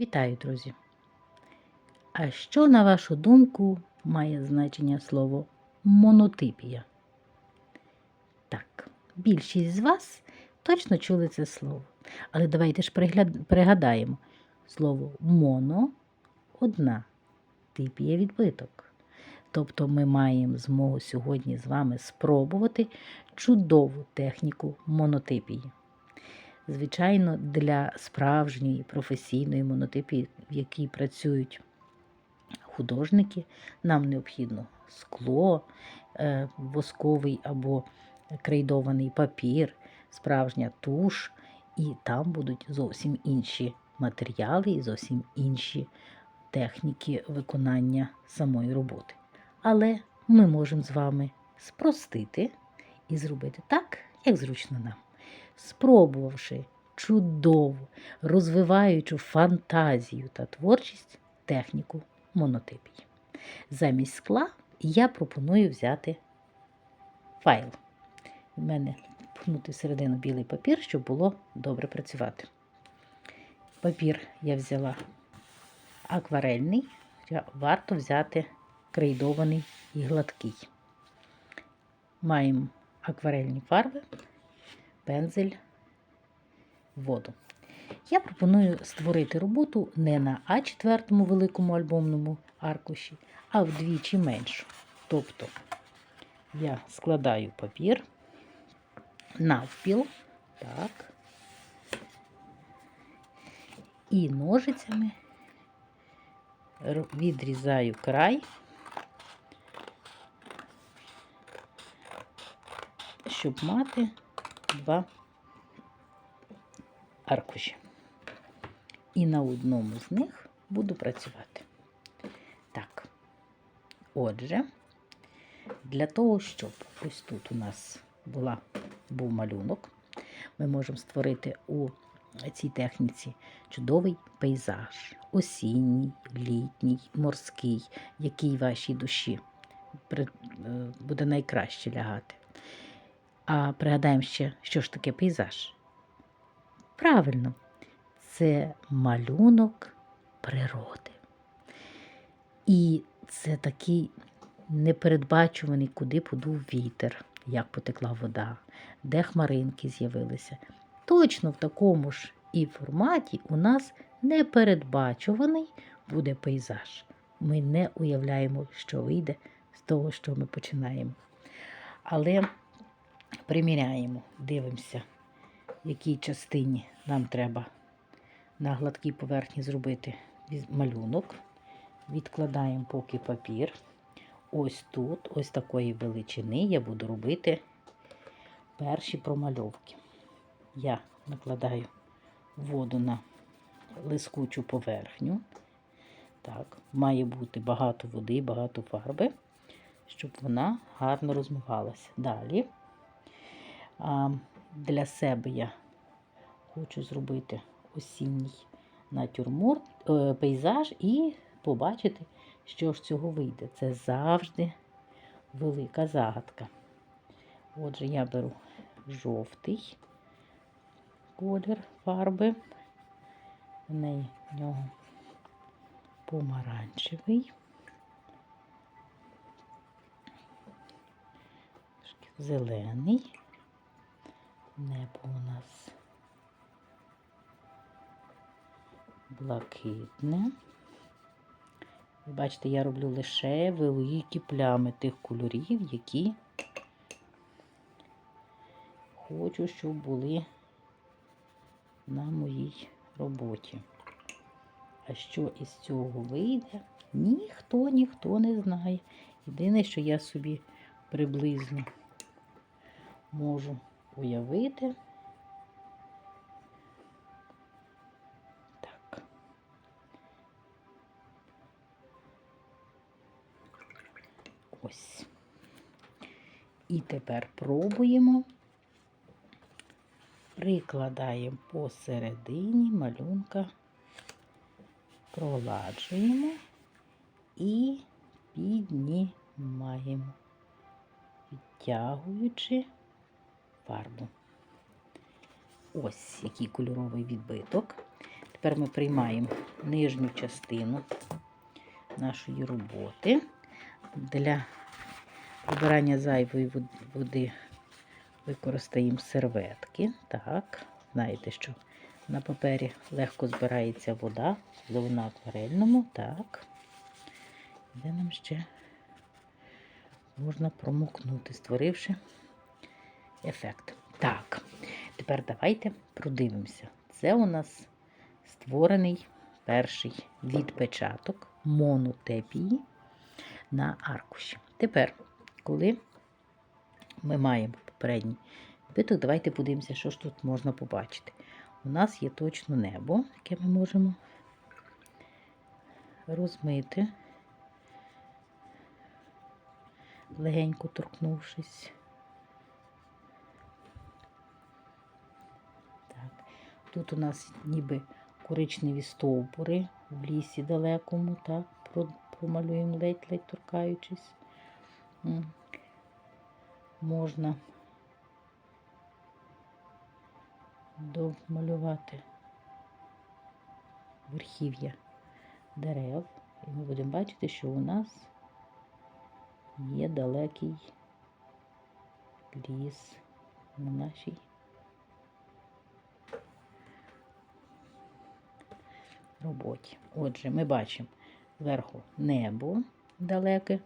Вітаю, друзі! А що, на вашу думку, має значення слово монотипія? Так, більшість з вас точно чули це слово. Але давайте ж пригадаємо слово моно одна, типія відбиток. Тобто ми маємо змогу сьогодні з вами спробувати чудову техніку монотипії. Звичайно, для справжньої професійної монотипії, в якій працюють художники, нам необхідно скло, е, восковий або крейдований папір, справжня туш, і там будуть зовсім інші матеріали і зовсім інші техніки виконання самої роботи. Але ми можемо з вами спростити і зробити так, як зручно нам спробувавши чудову, розвиваючу фантазію та творчість техніку монотипії. Замість скла я пропоную взяти файл. У мене пхнути всередину білий папір, щоб було добре працювати. Папір я взяла акварельний, варто взяти крейдований і гладкий. Маємо акварельні фарби пензель, воду. Я пропоную створити роботу не на А4 великому альбомному аркуші, а вдвічі меншу. Тобто я складаю папір навпіл, так, і ножицями відрізаю край, щоб мати два аркуші. І на одному з них буду працювати. Так, отже, для того, щоб ось тут у нас була, був малюнок, ми можемо створити у цій техніці чудовий пейзаж, осінній, літній, морський, який вашій душі буде найкраще лягати. А пригадаємо ще, що ж таке пейзаж. Правильно, це малюнок природи. І це такий непередбачуваний, куди подув вітер, як потекла вода, де хмаринки з'явилися. Точно в такому ж і форматі у нас непередбачуваний буде пейзаж. Ми не уявляємо, що вийде з того, що ми починаємо. Але приміряємо, дивимося, в якій частині нам треба на гладкій поверхні зробити малюнок. Відкладаємо поки папір. Ось тут, ось такої величини, я буду робити перші промальовки. Я накладаю воду на лискучу поверхню. Так, має бути багато води, багато фарби, щоб вона гарно розмивалася. Далі а, для себе я хочу зробити осінній натюрморт, е, пейзаж і побачити, що ж цього вийде. Це завжди велика загадка. Отже, я беру жовтий колір фарби, в неї в нього помаранчевий, зелений. Небо у нас блакитне. Ви бачите, я роблю лише великі плями тих кольорів, які хочу, щоб були на моїй роботі. А що із цього вийде, ніхто ніхто не знає. Єдине, що я собі приблизно можу уявити. Так. Ось. І тепер пробуємо, прикладаємо посередині малюнка, проладжуємо і піднімаємо, відтягуючи фарбу. Ось який кольоровий відбиток. Тепер ми приймаємо нижню частину нашої роботи. Для вибирання зайвої води використаємо серветки. Так, знаєте, що на папері легко збирається вода, коли вона акварельному. Так. Де нам ще можна промокнути, створивши ефект. Так, тепер давайте продивимося. Це у нас створений перший відпечаток монотепії на аркуші. Тепер, коли ми маємо попередній відбиток, давайте подивимося, що ж тут можна побачити. У нас є точно небо, яке ми можемо розмити, легенько торкнувшись. Тут у нас ніби коричневі стовбури в лісі далекому, так, про- промалюємо ледь-ледь торкаючись. Можна домалювати верхів'я дерев. І ми будемо бачити, що у нас є далекий ліс на нашій роботі. Отже, ми бачимо зверху небо далеке,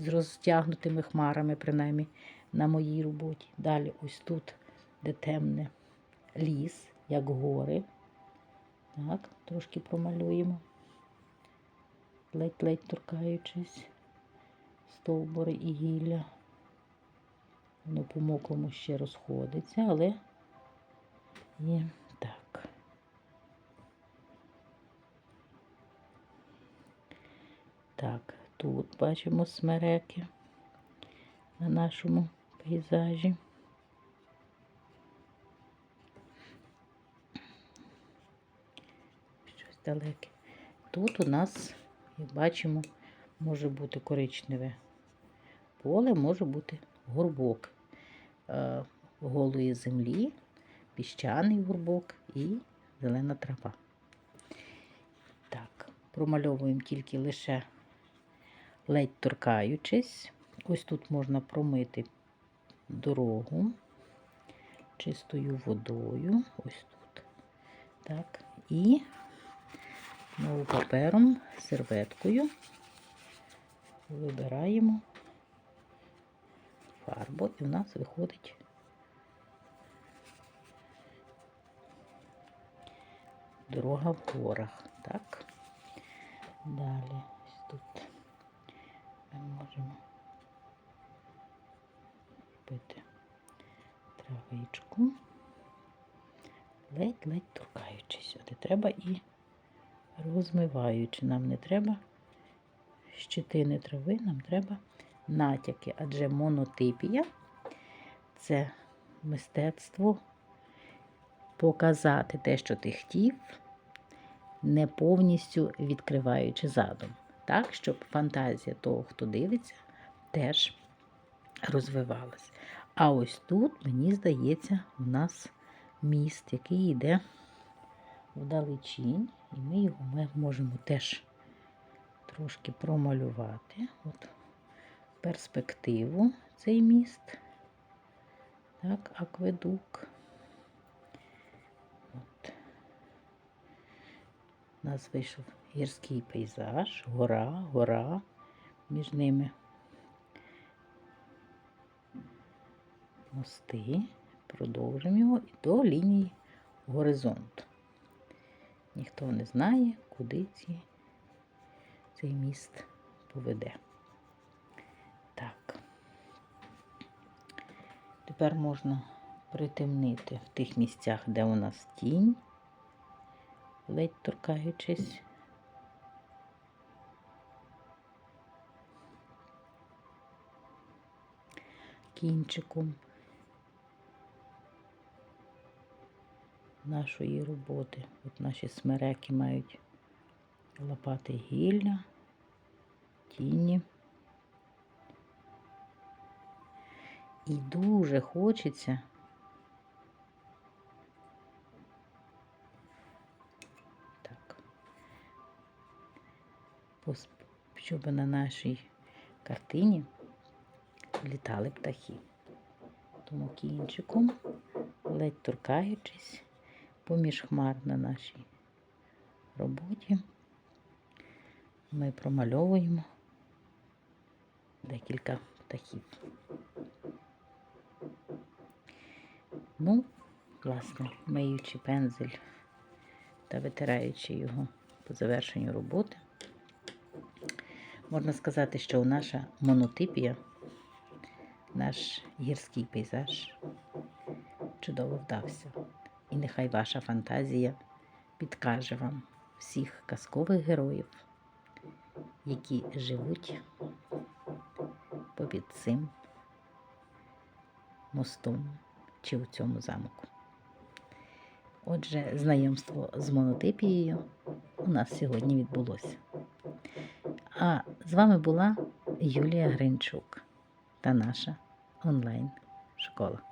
з розтягнутими хмарами, принаймні на моїй роботі. Далі ось тут, де темне ліс, як гори. Так, трошки промалюємо, ледь-ледь торкаючись, стовбури і гілля. Воно по моклому ще розходиться, але є Так, тут бачимо смереки на нашому пейзажі. Щось далеке. Тут у нас, як бачимо, може бути коричневе поле, може бути горбок е, голої землі, піщаний горбок і зелена трава. Так, промальовуємо тільки лише ледь торкаючись. Ось тут можна промити дорогу чистою водою. Ось тут. Так. І знову папером, серветкою вибираємо фарбу, і в нас виходить дорога в горах. Так. Далі ось тут травичку, ледь-ледь торкаючись. От і треба і розмиваючи. Нам не треба щетини трави, нам треба натяки, адже монотипія це мистецтво показати те, що ти хотів, не повністю відкриваючи задум. Так, щоб фантазія того, хто дивиться, теж розвивалась. А ось тут, мені здається, у нас міст, який йде вдалечінь, і ми його ми можемо теж трошки промалювати. От перспективу цей міст. Так, акведук. От. У нас вийшов гірський пейзаж, гора, гора, між ними мости. Продовжимо його і до лінії горизонту. Ніхто не знає, куди ці, цей міст поведе. Так. Тепер можна притемнити в тих місцях, де у нас тінь, ледь торкаючись. Кінчиком нашої роботи. От наші смереки мають лопати гілля, тіні. І дуже хочеться. Так, щоб на нашій картині літали птахи. Тому кінчиком, ледь торкаючись поміж хмар на нашій роботі, ми промальовуємо декілька птахів. Ну, власне, миючи пензель та витираючи його по завершенню роботи, можна сказати, що наша монотипія, наш гірський пейзаж чудово вдався. І нехай ваша фантазія підкаже вам всіх казкових героїв, які живуть попід цим мостом чи у цьому замку. Отже, знайомство з монотипією у нас сьогодні відбулося. А з вами була Юлія Гринчук та наша онлайн-школа.